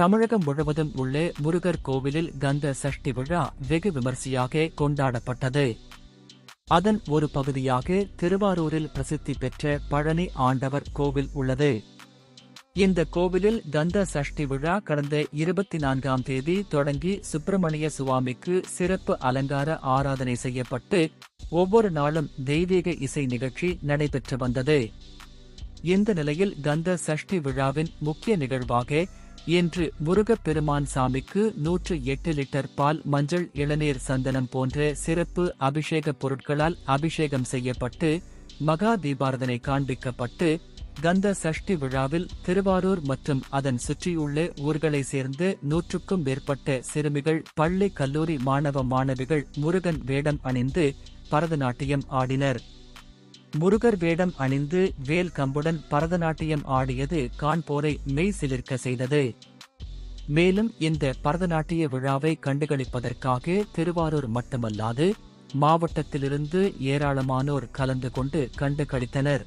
தமிழகம் முழுவதும் உள்ள முருகர் கோவிலில் கந்த சஷ்டி விழா வெகு விமரிசையாக கொண்டாடப்பட்டது. அதன் ஒரு பகுதியாக திருவாரூரில் பிரசித்தி பெற்ற பழனி ஆண்டவர் கோவில் உள்ளது. இந்த கோவிலில் கந்த சஷ்டி விழா கடந்த இருபத்தி நான்காம் தேதி தொடங்கி சுப்பிரமணிய சுவாமிக்கு சிறப்பு அலங்கார ஆராதனை செய்யப்பட்டு ஒவ்வொரு நாளும் தெய்வீக இசை நிகழ்ச்சி நடைபெற்று வந்தது. இந்த நிலையில் கந்த சஷ்டி விழாவின் முக்கிய நிகழ்வாக இன்று முருகப்பெருமான் சாமிக்கு நூற்று எட்டு லிட்டர் பால் மஞ்சள் இளநீர் சந்தனம் போன்ற சிறப்பு அபிஷேக பொருட்களால் அபிஷேகம் செய்யப்பட்டு மகா தீபாரதனை காண்பிக்கப்பட்டு கந்த சஷ்டி விழாவில் திருவாரூர் மற்றும் அதன் சுற்றியுள்ள ஊர்களை சேர்ந்து நூற்றுக்கும் மேற்பட்ட சிறுமிகள் பள்ளி கல்லூரி மாணவ மாணவிகள் முருகன் வேடம் அணிந்து பரதநாட்டியம் ஆடினர். முருகர் வேடம் அணிந்து வேல் கம்புடன் பரதநாட்டியம் ஆடியது காண்போரை மெய் சிலிர்க்க செய்தது. மேலும் இந்த பரதநாட்டிய விழாவை கண்டுகளிப்பதற்காக திருவாரூர் மட்டுமல்லாது மாவட்டத்திலிருந்து ஏராளமானோர் கலந்து கொண்டு கண்டுகளித்தனர்.